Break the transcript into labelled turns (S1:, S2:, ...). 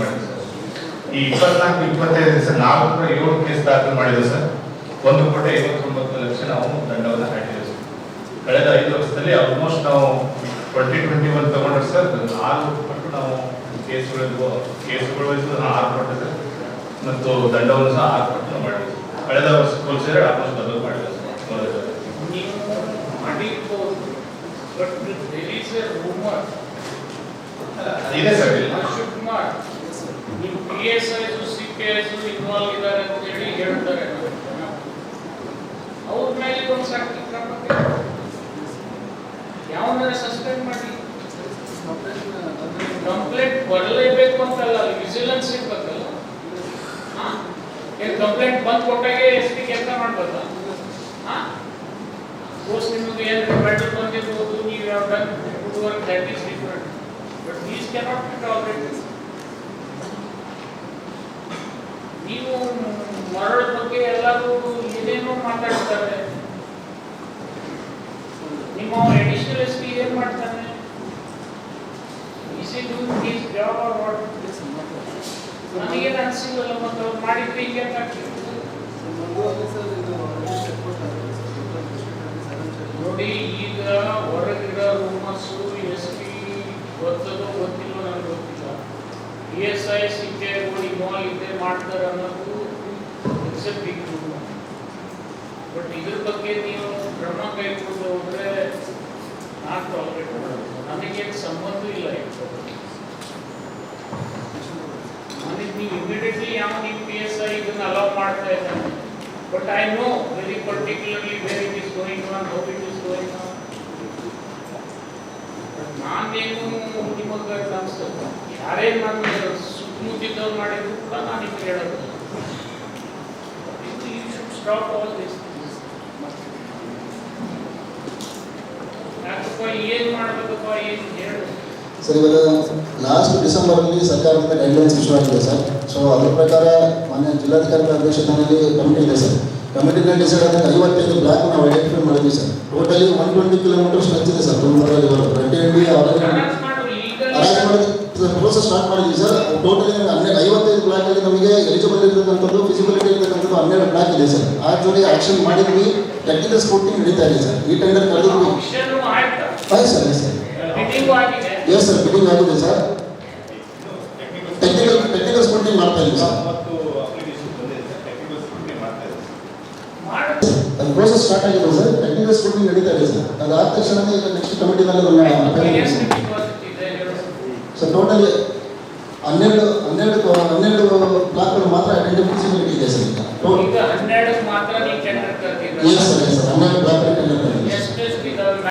S1: ಮಾಡಿದೆ ಈ ಇಪ್ಪತ್ನಾಲ್ಕು ಇಪ್ಪತ್ತೈದು ದಿವಸ ನಾಲ್ಕು ಏಳು ಕೇಸ್ ದಾಖಲು ಮಾಡಿದ್ವಿ ಸರ್. ಒಂದು ಕೋಟಿ ಐವತ್ತೊಂಬತ್ತು ಲಕ್ಷ ನಾವು ದಂಡವನ್ನು ಹಾಕಿದ್ದೇವೆ ಸರ್. ಕಳೆದ ಐದು ವರ್ಷದಲ್ಲಿ ಆಲ್ಮೋಸ್ಟ್ ನಾವು ಟ್ವೆಂಟಿ ಟ್ವೆಂಟಿ ಒನ್ ತಗೊಂಡ್ರೆ ಸರ್. ಆರು ಪಟ್ಟು ನಾವು ಕೇಸುಗಳಿಗೂ ಕೇಸ್ಗಳು ಇದ್ದು ಆರು ಪಟ್ಟು ಸರ್. ಮತ್ತು ದಂಡವನ್ನು ಸಹ ಆರು ಪಟ್ಟು ನಾವು ಮಾಡಿದ್ವಿ ಕಳೆದ ವರ್ಷ ಹೋಲಿಸಿದ್ರೆ ಆಲ್ಮೋಸ್ಟ್ ಡಬಲ್ ಮಾಡಿದ್ವಿ ಸರ್.
S2: ನೀವು ಮಾಡಿರ್ಬೋದು ಬಟ್
S1: ಇದೆ ಸರ್ ಇಲ್ಲ
S2: ಶಿವಕುಮಾರ್ ನೀವು P S I C P S involve ಇದ್ದಾರೆ ಅಂತ ಹೇಳಿ ಹೇಳ್ತಾರೆ ಅವ್ರ ಯಾವನ್ನ ಸಸ್ಪೆಂಡ್ ಮಾಡಿ? ಕಂಪ್ಲೇಂಟ್ ಬರಲೇಬೇಕು ಅಂತಲ್ಲ, ಅಲ್ಲಿ ವಿಜಿಲೆನ್ಸ್ ಇರ್ಬೇಕಲ್ಲ? ಏನು ಕಂಪ್ಲೇಂಟ್ ಬಂದ್ ಕೊಟ್ಟಾಗೆ ಎಸ್ ಪಿ ಕೆಲಸ ಮಾಡ್ಬೋದಾ ಕೋರ್ಸ್ ನಿಮಗೆ ಏನು ಮೆಡಲ್ ಬಂದಿರ್ಬೋದು, ನೀವು ಯಾವ good work different but these cannot be tolerate ನೀವು ಮರಳ ಬಗ್ಗೆ ಎಲ್ಲರೂ ಜಾಬ್ ಆರ್ ವಾಟ್ ಮತ್ತೆ ಅವ್ರು ಆಗ್ತಿತ್ತು ನೋಡಿ, ಈಗ ಹೊರಗಿರೋ ರೂಮರ್ಸು ಎಸ್ ಪಿ ಗೊತ್ತದೋ ಗೊತ್ತಿಲ್ಲ ನನಗೆ ಗೊತ್ತಿಲ್ಲ. E S I C P ಐಗಳು involve ಇದೆ, ಮಾಡ್ತಾರೆ ಅನ್ನೋದು ಇಟ್ಸ್ ಬಟ್ ಇದ್ರ ಬಗ್ಗೆ ನೀವು ಕ್ರಮ ಕೈಗೊಂಡು ಹೋದ್ರೆ ನಾಟ್ ಟಾಲರೇಟ್ ಮಾಡೋದು ನನಗೇನು ಸಂಬಂಧ ಇಲ್ಲ ಇದು ನನಗೆ ನೀವು ಇಮಿಡಿಯೇಟ್ಲಿ ಯಾವ ನೀವು ಪಿ ಎಸ್ ಐ ಇದನ್ನ ಅಲೌ ಮಾಡ್ತಾ ಇದ್ದಾನೆ but I know very particularly where it is going on how it is going on ನಾನೇನು ನಿಮಗೆ ಅನ್ಸ್ತದೆ ಯಾರೇ ನಾನು ಸುತ್ತಮುತ್ತಿದ್ದವ್ರು ಮಾಡಿದ್ರು ಕೂಡ ನಾನು ನಿಮಗೆ ಹೇಳೋದು you should stop all this ಯಾಕಪ್ಪ ಏನು ಮಾಡಬೇಕಪ್ಪ ಏನು ಹೇಳು
S3: ಸರ್ ಇವಾಗ ಲಾಸ್ಟ್ ಡಿಸೆಂಬರಲ್ಲಿ ಸರ್ಕಾರದಿಂದ ಗೈಡ್ಲೈನ್ಸ್ ಇಶ್ಯೂ ಆಗಿದೆ ಸರ್ ಸೊ ಅದ್ರ ಪ್ರಕಾರ ಮಾನ್ಯ ಜಿಲ್ಲಾಧಿಕಾರಿಗಳ ಅಧ್ಯಕ್ಷತೆಯಲ್ಲಿ ಕಮಿಟಿ ಇದೆ ಸರ್ ಕಮಿಟಿನ ಡಿಸೈಡ್ ಆದಾಗ ಐವತ್ತೈದು ಬ್ಲಾಕ್ ನಾವು ಐಡೆಂಟಿಫೈ ಮಾಡಿದ್ವಿ sir totally one twenty stretch ಇದೆ ಸರ್ ತುಮಕೂರಲ್ಲಿ ಪ್ರತಿಯೊಂದು ಅವರಿಗೆ ಪ್ರೋಸೆಸ್ ಸ್ಟಾರ್ಟ್ ಮಾಡಿದ್ವಿ ಸರ್ ಟೋಟಲಿ ಹನ್ನೆರಡು ಐವತ್ತೈದು ಬ್ಲಾಕ್ ಅಲ್ಲಿ ನಮಗೆ ಎಲಿಜಿಬಲ್ ಇರತಕ್ಕಂಥದ್ದು ಫಿಸಿಬಿಲಿಟಿ ಇರತಕ್ಕಂಥದ್ದು ಹನ್ನೆರಡು ಬ್ಲಾಕ್ ಇದೆ ಸರ್ ಆ ಜೋಡಿ ಆಕ್ಷನ್ ಮಾಡಿದ್ವಿ. ಟೆಕ್ನಿಕಲ್ ಸ್ಪೋರ್ಟಿಂಗ್ ನಡೀತಾ ಇದೆ ಸರ್ ಈ ಟೆಂಡರ್
S2: ಆಯ್ತು? Sir sir
S3: yes sir bidding ಆಗಿದೆ ಸರ್ ಟೆಕ್ನಿಕಲ್ ಟೆಕ್ನಿಕಲ್ ಸ್ಕೂಟಿಂಗ್ ಮಾಡ್ತಾ ಇದ್ವಿ ಸರ್
S1: ಮತ್ತು ಅಪ್ಲಿಕೇಶನ್ ಬಂದಿದೆ ಸರ್ ಟೆಕ್ನಿಕಲ್ ಸ್ಕೂಟಿ ಮಾಡ್ತಾ ಇದ್ದೀವಿ
S2: ಮಾಡು
S3: ಅದು ಪ್ರೋಸೆಸ್ ಸ್ಟಾರ್ಟ್ ಆಗಿದೆ ಸರ್ ಟೆಕ್ನಿಕಲ್ ಸ್ಕೂಟಿಂಗ್ ನಡೀತಾ ಇದೆ ಸರ್ ಅದಾದ ತಕ್ಷಣನೇ ಈಗ ನೆಕ್ಸ್ಟ್ ಕಮಿಟಿನಲ್ಲಿ
S2: ಎಷ್ಟು
S3: ಅದನ್ನು
S2: ಡಿಪಾಸಿಟ್ ಇದೆ ಹೇಳು
S3: ಸರ್ ಟೋಟಲಿ ಹನ್ನೆರಡು ಹನ್ನೆರಡು ಹನ್ನೆರಡು ಬ್ಲಾಕ್ಗಳು ಮಾತ್ರ ಐಡೆಂಟಿಫಿಸಿಬಿಲಿಟಿ ಇದೆ ಸರ್ ಈಗ ಟೋಟಲ್
S2: ಈಗ ಹನ್ನೆರಡು ಮಾತ್ರ ನೀವು ಟೆಂಡರ್ ಕರ್ತಿದ್ರೆ
S3: ಎಸ್ ಸರ್ ಎಸ್ ಸರ್ ಹನ್ನೆರಡು ಬ್ಲಾಕ್